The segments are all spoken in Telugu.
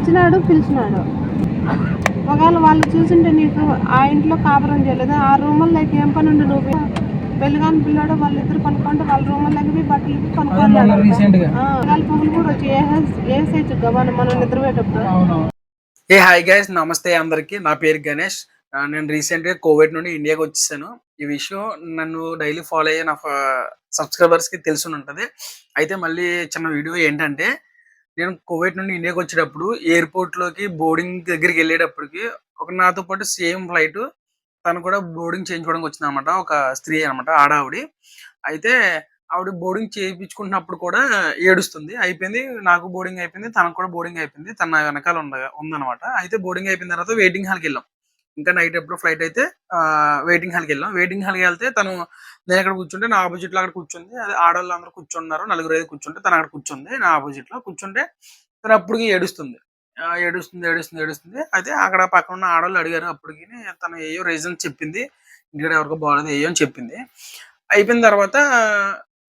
వచ్చినాడు పిలిచినాడు. ఒకవేళ వాళ్ళు చూసింటే నీకు ఆ ఇంట్లో కాపురం చేయలేదు ఆ రూముల్లోకి ఏం పని ఉండు నువ్వు? పెళ్ళిగాని పిల్లాడు వాళ్ళిద్దరు పనుకుంటే వాళ్ళ రూముల్లోకి పోయి బట్టలు ఒకవేళ పువ్వులు కూడా వచ్చి వేసేయచ్చు గబాను మనం నిద్రపోయేటప్పుడు? ఏ హాయ్ గైస్ నమస్తే అందరికి. నా పేరు గణేష్. నేను రీసెంట్గా కోవిడ్ నుండి ఇండియాకి వచ్చేసాను. ఈ విషయం నన్ను డైలీ ఫాలో అయ్యే నా సబ్స్క్రైబర్స్కి తెలిసి ఉంటది. అయితే మళ్ళీ చిన్న వీడియో ఏంటంటే నేను కోవిడ్ నుండి ఇండియాకి వచ్చేటప్పుడు ఎయిర్పోర్ట్లోకి బోర్డింగ్ దగ్గరికి వెళ్ళేటప్పటికి ఒక నాతో పాటు సేమ్ ఫ్లైట్ తను కూడా బోర్డింగ్ చేయించుకోవడానికి వచ్చింది అనమాట ఒక స్త్రీ అనమాట ఆడావిడి. అయితే ఆవిడ బోర్డింగ్ చేయించుకుంటున్నప్పుడు కూడా ఏడుస్తుంది. అయిపోయింది నాకు బోర్డింగ్ అయిపోయింది తనకు కూడా బోర్డింగ్ అయిపోయింది తన వెనకాల ఉంద ఉందన్నమాట. అయితే బోర్డింగ్ అయిపోయిన తర్వాత వెయిటింగ్ హాల్కి వెళ్ళాం. ఇంకా నైట్ ఎప్పుడు ఫ్లైట్ అయితే వెయిటింగ్ హాల్కి వెళ్ళాం. వెయిటింగ్ హాల్కి వెళ్తే తను నేను అక్కడ కూర్చుంటే నా ఆపోజిట్లో అక్కడ కూర్చుంది. అదే ఆడవాళ్ళు అందరూ కూర్చున్నారు. నలుగురు ఐదు కూర్చుంటే తను అక్కడ కూర్చుంది. నా ఆపోజిట్లో కూర్చుంటే తను అప్పటికి ఏడుస్తుంది. ఏడుస్తుంది ఏడుస్తుంది ఏడుస్తుంది. అయితే అక్కడ పక్కన ఉన్న ఆడవాళ్ళు అడిగారు అప్పటికి తను ఏయో రీజన్ చెప్పింది. ఇక్కడ ఎవరికో బాగాలేదు ఏయో అని చెప్పింది. అయిపోయిన తర్వాత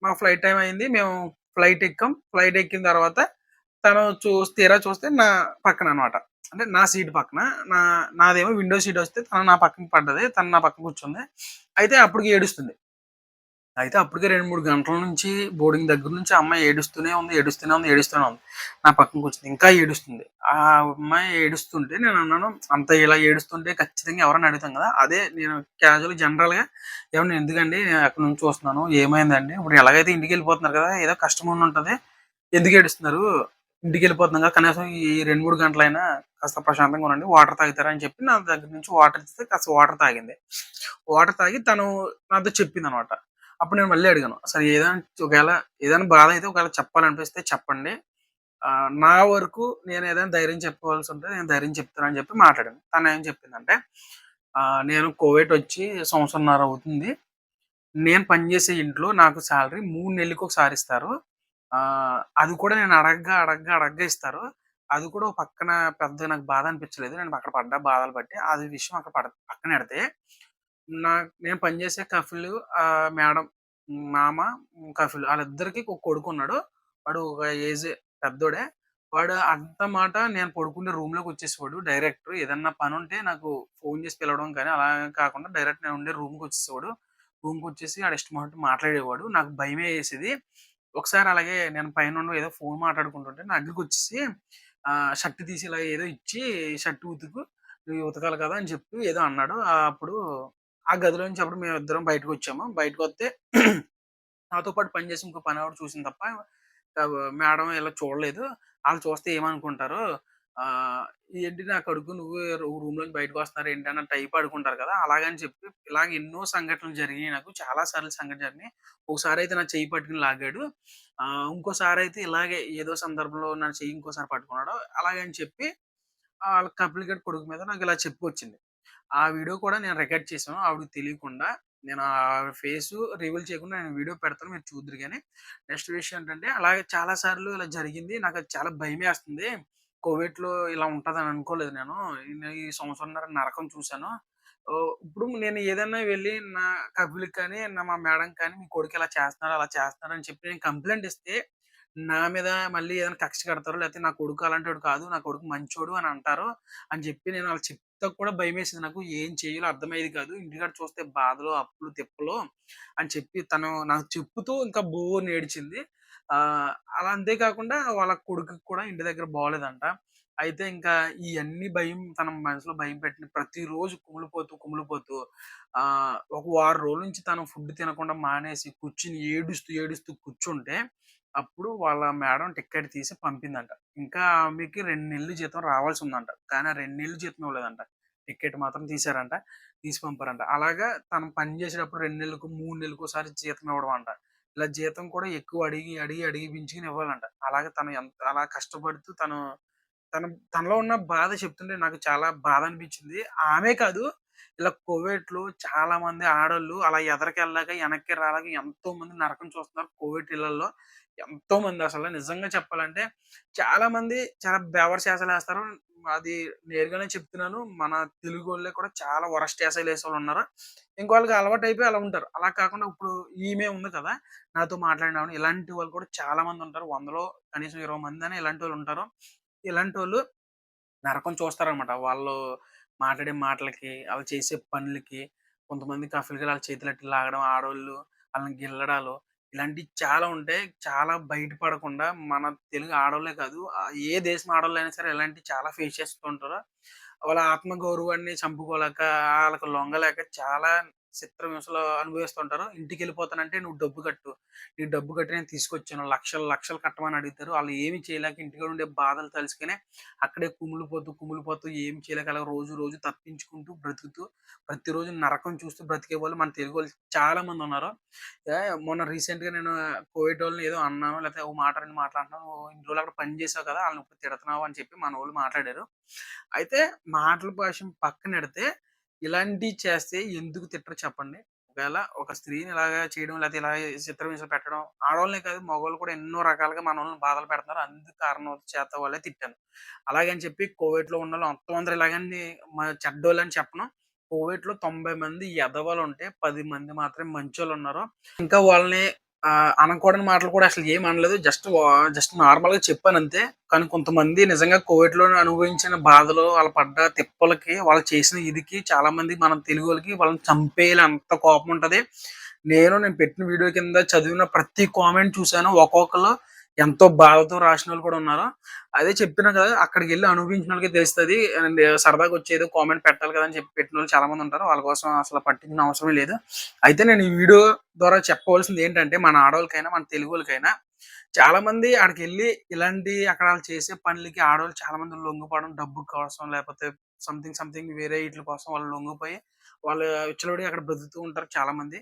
మా ఫ్లైట్ టైం అయింది. మేము ఫ్లైట్ ఎక్కాం. ఫ్లైట్ ఎక్కిన తర్వాత తను చూ తీరా చూస్తే నా పక్కన అన్నమాట. అంటే నా సీట్ పక్కన నా నాదేమో విండో సీట్ వస్తే తను నా పక్కన పడ్డది తను నా పక్కన కూర్చుంది. అయితే అప్పటికి ఏడుస్తుంది. అయితే అప్పటికే రెండు మూడు గంటల నుంచి బోర్డింగ్ దగ్గర నుంచి ఆ అమ్మాయి ఏడుస్తూనే ఉంది ఏడుస్తూనే ఉంది ఏడుస్తూనే ఉంది. నా పక్కన కూర్చుంది ఇంకా ఏడుస్తుంది. ఆ అమ్మాయి ఏడుస్తుంటే నేను అన్నాను అంత ఇలా ఏడుస్తుంటే ఖచ్చితంగా ఎవరైనా అడుగుతాం కదా? అదే నేను క్యాజువల్ జనరల్గా ఏమన్నా ఎందుకండి? నేను అక్కడ నుంచి చూస్తున్నాను ఏమైందండి? ఇప్పుడు ఎలాగైతే ఇంటికి వెళ్ళిపోతున్నారు కదా ఏదో కష్టం ఉండి ఉంటుంది. ఎందుకు ఏడుస్తున్నారు? ఇంటికి వెళ్ళిపోతున్నాం కనీసం ఈ రెండు మూడు గంటలైనా కాస్త ప్రశాంతంగా ఉండండి వాటర్ తాగుతారని చెప్పి నా దగ్గర నుంచి వాటర్ ఇస్తే కాస్త వాటర్ తాగింది. వాటర్ తాగి తను నాతో చెప్పింది అనమాట అప్పుడు నేను మళ్ళీ అడిగాను అసలు ఏదైనా ఒకవేళ ఏదైనా బాధ అయితే ఒకవేళ చెప్పాలనిపిస్తే చెప్పండి. నా వరకు నేను ఏదైనా ధైర్యం చెప్పవలసి ఉంటే నేను ధైర్యం చెప్తానని చెప్పి మాట్లాడాను. తను ఏం చెప్పిందంటే నేను కోవిడ్ వచ్చి సంవత్సరంన్నర అవుతుంది. నేను పనిచేసే ఇంట్లో నాకు శాలరీ మూడు నెలలకు ఒకసారి ఇస్తారు. అది కూడా నేను అడగ్గా అడగ్గా అడగ్గా ఇస్తారు. అది కూడా ఒక పక్కన పెద్ద నాకు బాధ అనిపించలేదు. నేను అక్కడ పడ్డ బాధలు బట్టి అది విషయం అక్కడ పడ పక్కన పెడితే నా నేను పనిచేసే కఫిల్ మేడం మామ కఫిల్ వాళ్ళిద్దరికి ఒక కొడుకు ఉన్నాడు. వాడు ఒక ఏజ్ పెద్దోడే. వాడు అంత మాట నేను పడుకునే రూమ్లోకి వచ్చేసేవాడు. డైరెక్ట్ ఏదన్నా పని ఉంటే నాకు ఫోన్ చేసి పిలవడం కానీ అలా కాకుండా డైరెక్ట్ నేను ఉండే రూమ్కి వచ్చేసేవాడు. రూమ్కి వచ్చేసి ఆడ ఇష్టం మాట్లాడేవాడు. నాకు భయమే వేసేది. ఒకసారి అలాగే నేను పైన ఉండి ఏదో ఫోన్ మాట్లాడుకుంటుంటే నా దగ్గరికి వచ్చేసి షర్ట్ తీసి ఇలా ఏదో ఇచ్చి షర్ట్ ఉతుకు నువ్వు ఉతకాలి కదా అని చెప్పి ఏదో అన్నాడు. అప్పుడు ఆ గదిలో నుంచి అప్పుడు మేము ఇద్దరం బయటకు వచ్చాము. బయటకు వస్తే నాతో పాటు పనిచేసి ఇంకో పని ఆవిడ చూసింది తప్ప మేడం ఇలా చూడలేదు. వాళ్ళు చూస్తే ఏమనుకుంటారు? ఏంటి నా కొడుకు నువ్వు రూమ్ లోంచి బయటకు వస్తున్నారు ఏంటి? అన్న టైప్ అడుగుంటారు కదా. అలాగని చెప్పి ఇలాగ ఎన్నో సంఘటనలు జరిగినాయి నాకు. చాలా సార్లు సంఘటన జరిగినాయి. ఒకసారి అయితే నా చెయ్యి పట్టుకుని లాగాడు. ఇంకోసారి అయితే ఇలాగే ఏదో సందర్భంలో నా చెయ్యి ఇంకోసారి పట్టుకున్నాడు అలాగని చెప్పి వాళ్ళ కంప్లికేట్ కొడుకు మీద నాకు ఇలా చెప్పుకొచ్చింది. ఆ వీడియో కూడా నేను రికార్డ్ చేశాను. ఆవిడకి తెలియకుండా నేను ఆ ఫేస్ రివీల్ చేయకుండా నేను వీడియో పెడతాను. మీరు చూద్దరు కానీ. నెక్స్ట్ విషయం ఏంటంటే అలాగే చాలా సార్లు ఇలా జరిగింది. నాకు అది చాలా భయమేస్తుంది. వేస్తుంది లో ఇలా ఉంటుందని అనుకోలేదు నేను. ఈ- సంవత్సరం సంవత్సరంన్నర నరకం చూశాను. ఇప్పుడు నేను ఏదైనా వెళ్ళి నా కపిల్కి కానీ నా మా మేడం కానీ మీ కొడుకు ఇలా చేస్తున్నారు అలా చేస్తున్నారు అని చెప్పి నేను కంప్లైంట్ ఇస్తే నా మీద మళ్ళీ ఏదైనా కక్ష కడతారు లేకపోతే నా కొడుకు అలాంటివాడు కాదు నా కొడుకు మంచోడు అని అంటారు అని చెప్పి నేను అలా చెప్తా కూడా భయం వేసింది నాకు. ఏం చేయాలో అర్థమయ్యేది కాదు. ఇంటికాడ చూస్తే బాధలు అప్పులు తిప్పలు అని చెప్పి తను నాకు చెప్పుతూ ఇంకా బో నేడిచింది అలా అంతేకాకుండా వాళ్ళ కొడుకుకి కూడా ఇంటి దగ్గర బాగోలేదంట అయితే ఇంకా ఈ అన్ని భయం తన మనసులో భయం పెట్టిన ప్రతిరోజు కుమిలిపోతూ కుమిలిపోతూ ఆ ఒక వారం రోజుల నుంచి తను ఫుడ్ తినకుండా మానేసి కూర్చుని ఏడుస్తూ ఏడుస్తూ కూర్చుంటే అప్పుడు వాళ్ళ మేడం టికెట్ తీసి పంపిందంట. ఇంకా ఆమెకి రెండు నెలలు జీతం రావాల్సి ఉందంట. కానీ ఆ రెండు నెలలు జీతం ఇవ్వలేదంట. టికెట్ మాత్రం తీసారంట తీసి పంపారంట. అలాగా తను పని చేసేటప్పుడు రెండు నెలలకు మూడు నెలలకు ఒకసారి జీతం ఇవ్వడం అంట. ఇలా జీతం కూడా ఎక్కువ అడిగి అడిగి అడిగి పెంచుకుని ఇవ్వాలంట. అలాగే తను ఎంత అలా కష్టపడుతూ తను తన తనలో ఉన్న బాధ చెప్తుంటే నాకు చాలా బాధ అనిపించింది. ఆమె కాదు ఇలా కోవిడ్లో చాలా మంది ఆడోళ్ళు అలా ఎదరికెళ్ళాక వెనక్కి రాలేక ఎంతో మంది నరకం చూస్తున్నారు కోవిడ్ ఇళ్ళలో ఎంతో మంది అసలు నిజంగా చెప్పాలంటే చాలా మంది చాలా బేవర్ చేసలు వేస్తారు అది నేరుగానే చెప్తున్నాను. మన తెలుగు వాళ్ళే కూడా చాలా వరస్ట్ చేసలు వేసే వాళ్ళు ఉన్నారు. ఇంకో వాళ్ళకి అలవాటు అయిపోయి అలా ఉంటారు. అలా కాకుండా ఇప్పుడు ఈమె ఉంది కదా నాతో మాట్లాడిన ఇలాంటి వాళ్ళు కూడా చాలా మంది ఉంటారు. వందలో కనీసం ఇరవై మంది అని ఇలాంటి వాళ్ళు ఉంటారు. ఇలాంటి వాళ్ళు నరకం చూస్తారనమాట వాళ్ళు మాట్లాడే మాటలకి వాళ్ళు చేసే పనులకి కొంతమంది కఫిల్గా వాళ్ళ చేతులెట్టి లాగడం ఆడవాళ్ళు వాళ్ళని గిల్లడాలు ఇలాంటివి చాలా ఉంటాయి. చాలా బయటపడకుండా మన తెలుగు ఆడవాళ్ళే కాదు ఏ దేశం ఆడవాళ్ళు అయినా సరే ఇలాంటివి చాలా ఫేస్ చేస్తూ ఉంటారు వాళ్ళ ఆత్మగౌరవాన్ని చంపుకోలేక వాళ్ళకి లొంగలేక చాలా చిత్ర చిత్రహింసలు అనుభవిస్తుంటారు? ఇంటికి వెళ్ళిపోతానంటే నువ్వు డబ్బు కట్టు. నీ డబ్బు కట్టి నేను తీసుకొచ్చాను. లక్షలు లక్షలు కట్టమని అడుగుతారు. వాళ్ళు ఏమి చేయలేక ఇంటికాడ ఉండే బాధలు తలుసుకునే అక్కడే కుమిలిపోతూ కుమిలిపోతూ ఏమి చేయలేక అలా రోజు రోజు తప్పించుకుంటూ బ్రతుకుతూ ప్రతిరోజు నరకం చూస్తూ బ్రతికే వాళ్ళు మన తెలుగు వాళ్ళు చాలా మంది ఉన్నారు. మొన్న రీసెంట్గా నేను కోవిడ్ వాళ్ళని ఏదో అన్నాను లేకపోతే ఓ మాట రెండు మాట్లాడినాను ఇంటి ఇన్ని రోజులు అక్కడ పని చేసావు కదా వాళ్ళని ఇప్పుడు తిడుతున్నావు అని చెప్పి మన వాళ్ళు మాట్లాడారు. అయితే మాటల భాష పక్కన పెడితే ఇలాంటివి చేస్తే ఎందుకు తిట్టరు చెప్పండి. ఒకవేళ ఒక స్త్రీని ఇలాగా చేయడం లేకపోతే ఇలా చిత్రహింసలు పెట్టడం ఆడవాళ్ళనే కాదు మగవాళ్ళు కూడా ఎన్నో రకాలుగా మన వాళ్ళని బాధలు పెడుతున్నారు. అందుకు కారణం చేత వాళ్ళే తిట్టాను అలాగని చెప్పి కోవిడ్లో ఉన్న వాళ్ళు మొత్తం ఇలాగని మా చెడ్డోళ్ళు అని చెప్పను. కోవిడ్లో తొంభై మంది ఎదవలు ఉంటే పది మంది మాత్రమే మంచోళ్ళు ఉన్నారు. ఇంకా వాళ్ళని అనకూడని మాటలు కూడా అసలు ఏం అనలేదు. జస్ట్ జస్ట్ నార్మల్గా చెప్పాను అంతే. కానీ కొంతమంది నిజంగా కోవిడ్లో అనుభవించిన బాధలు వాళ్ళ పడ్డ తిప్పలకి వాళ్ళు చేసిన ఇదికి చాలా మంది మన తెలుగు వాళ్ళకి వాళ్ళని చంపేయాలి. అంత కోపం ఉంటుంది. నేను నేను పెట్టిన వీడియో కింద చదివిన ప్రతి కామెంట్ చూశాను. ఒక్కొక్కరు ఎంతో బాధతో రాసిన వాళ్ళు కూడా ఉన్నారు? అదే చెప్తున్నా కదా అక్కడికి వెళ్ళి అనుభవించిన వాళ్ళకి తెలుస్తుంది. అండ్ సరదాగా వచ్చేది కామెంట్ పెట్టాలి కదా అని చెప్పి పెట్టిన వాళ్ళు చాలా మంది ఉంటారు. వాళ్ళ కోసం అసలు పట్టించిన అవసరమే లేదు. అయితే నేను ఈ వీడియో ద్వారా చెప్పవలసింది ఏంటంటే మన ఆడవాళ్ళకైనా మన తెలుగు వాళ్ళకైనా చాలా మంది అక్కడికి వెళ్ళి ఇలాంటి అక్కడ వాళ్ళు చేసే పనులకి ఆడవాళ్ళు చాలా మంది లొంగిపోవడం డబ్బు కోసం లేకపోతే సంథింగ్ సంథింగ్ వేరే వీటి కోసం వాళ్ళు లొంగిపోయి వాళ్ళు విచ్చలవిడి అక్కడ బ్రతుకుతూ ఉంటారు చాలా మంది.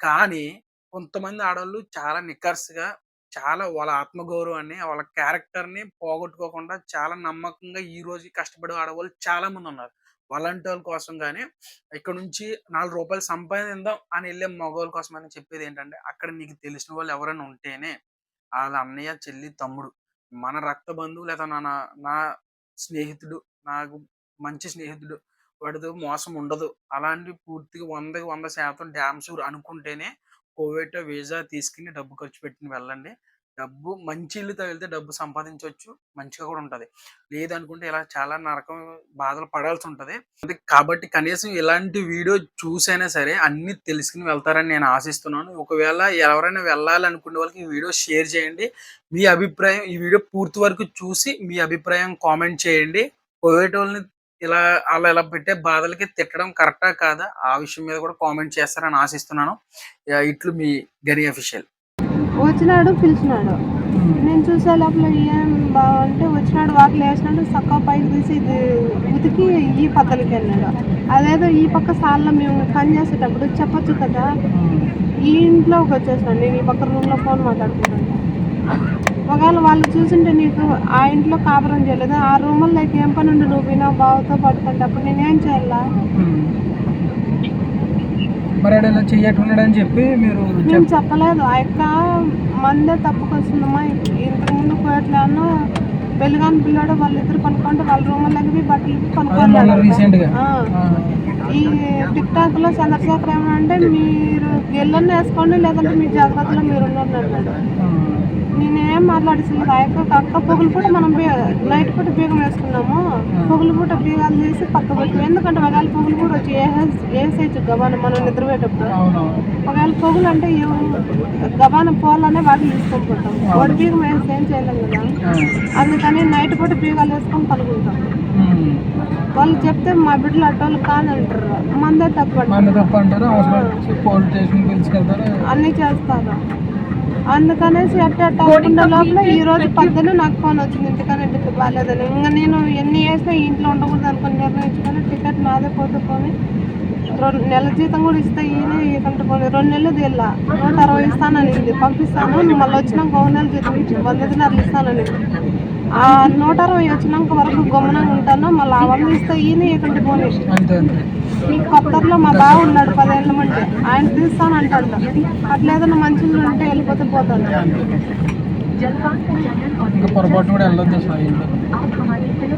కానీ కొంతమంది ఆడవాళ్ళు చాలా నిక్కర్స్గా చాలా వాళ్ళ ఆత్మగౌరవాన్ని వాళ్ళ క్యారెక్టర్ని పోగొట్టుకోకుండా చాలా నమ్మకంగా ఈ రోజు కష్టపడే ఆడవాళ్ళు చాలా మంది ఉన్నారు. అలాంటి వాళ్ళ కోసం కానీ ఇక్కడ నుంచి నాలుగు రూపాయలు సంపాదిందాం అని వెళ్ళే మగవాళ్ళ కోసం అని చెప్పేది ఏంటంటే అక్కడ నీకు తెలిసిన వాళ్ళు ఎవరైనా ఉంటేనే వాళ్ళ అన్నయ్య చెల్లి తమ్ముడు మన రక్త బంధువు లేదా నా నా- నా స్నేహితుడు నాకు మంచి స్నేహితుడు వాడితో మోసం ఉండదు. అలాంటి పూర్తిగా వందకి వంద శాతం డ్యామ్ షూర్ అనుకుంటేనే కోవిడ్ వీసా తీసుకుని డబ్బు ఖర్చు పెట్టుకుని వెళ్ళండి. డబ్బు మంచి ఇల్లు తగిలితే డబ్బు సంపాదించవచ్చు మంచిగా కూడా ఉంటుంది. లేదనుకుంటే ఇలా చాలా నరకం బాధలు పడాల్సి ఉంటుంది. కాబట్టి కనీసం ఇలాంటి వీడియో చూసైనా సరే అన్ని తెలుసుకుని వెళ్తారని నేను ఆశిస్తున్నాను. ఒకవేళ ఎవరైనా వెళ్ళాలనుకునే వాళ్ళకి ఈ వీడియో షేర్ చేయండి. మీ అభిప్రాయం ఈ వీడియో పూర్తి వరకు చూసి మీ అభిప్రాయం కామెంట్ చేయండి. కోవిడ్ వాళ్ళని ఇలా అలా ఇలా పెట్టే బాధలకి తిట్టడం కరెక్టా కాదా? ఆ విషయం మీద కూడా కామెంట్ చేస్తారని ఆశిస్తున్నాను. ఇట్లు మీ గని అఫీషియల్. వచ్చినాడు పిలిచినాడు. నేను చూసే లోపల ఏం బాగుంటే వచ్చినాడు వాకిలు వేసినాడు చక్క పైకి తీసి ఇది ఉతికి ఈ పక్కలకి వెళ్ళాడు. అదేదో ఈ పక్క సాల్లో మేము పని చేసేటప్పుడు చెప్పొచ్చు కదా? ఈ ఇంట్లోకి వచ్చేసినాడు నేను ఈ పక్క రూమ్లో ఫోన్ మాట్లాడుకుంటాను. ఒకవేళ వాళ్ళు చూసింటే నీకు ఆ ఇంట్లో కాపురం చేయలేదు. ఆ రూముల్లోకి ఏం పని ఉండు? నువ్వు వినా బావతో పడుతుంటే అప్పుడు నేనేం చేయాలా? మరి చెప్పి మీరు నేను చెప్పలేదు. ఆ యొక్క మందే తప్పుకొస్తుందమ్మా. ఇంతకు ముందు కోయట్లేను పెళ్ళిగాని పిల్లాడు వాళ్ళిద్దరు పనుకుంటే వాళ్ళ రూముల్లోకి బట్టలు మొన్న రీసెంట్గా పనుకోలేదు ఈ టిక్ టాక్లో చంద్రశేఖర్ ఏమంటే మీరు గెల్లన్న వేసుకోండి లేదంటే మీ జాగ్రత్తలో మీరు అన్నాడు నేనేం మాట్లాడిస్తుంది ఆ యొక్క అక్క పొగులు పూట మనం బీ- నైట్ పూట బీగం వేసుకున్నాము. పొగులు పూట బీగాలు తీసి పక్క పెట్టి ఎందుకంటే ఒకవేళ పొగులు పూట వచ్చి ఏ ఏ సైజు గబాన మనం నిద్రపోయేటప్పుడు ఒకవేళ పొగులు అంటే ఏ- గబాన పోవాలనే వాటిని తీసుకొని పోతాం వాడి బీగం వేసి ఏం చేయలేం కదా? అందుకని నైట్ పూట బీగాలు వేసుకొని పనుకుంటాం వాళ్ళు చెప్తే మా బిడ్డలు అట్టోళ్ళు కాదంటారు. మందే తప్ప అంటారు. అన్ని చేస్తారు. అందుకనేసి అట్ట అట్ట అనుకున్న లోపల ఈ రోజు పద్దెన నాకు ఫోన్ వచ్చింది. ఇంటికనే టికెట్ బాగాలేదని ఇంకా నేను ఎన్ని వేసినా ఇంట్లో ఉండకూడదు అనుకుని నిర్ణయించుకొని టికెట్ నాదే పోతే పోని రెండు నెల జీతం కూడా ఇస్తే ఈయన ఇకంటే పోనీ. రెండు నెలలు తీయాల నూట అరవై ఇస్తాననింది. పంపిస్తాను. మళ్ళీ వచ్చినాక ఒక నెల జీతం ఇచ్చి వంద దినాలు ఇస్తాననింది ఆ నూట అరవై వచ్చినాక వరకు గమనంగా ఉంటాను. మళ్ళీ ఆ వంద ఇస్తే ఈయన ఇకంటే పోనీ. కొత్తలో మా బావ ఉన్నాడు పదేళ్ళ మంటే ఆయన తీస్తాను అంటాడు. అట్లా ఏదైనా మంచిగా ఉంటే వెళ్ళిపోతే పోతాడు. ఇంట్లో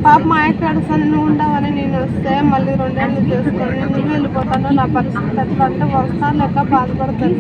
పాప మా ఆయన అడుగుతాను నువ్వు ఉండవని నేను వస్తే మళ్ళీ రెండేళ్ళు చేసుకొని నువ్వు వెళ్ళిపోతాను. నా పరిస్థితి ఎట్లా అంటే వస్తాను లెక్క బాధపడతాను.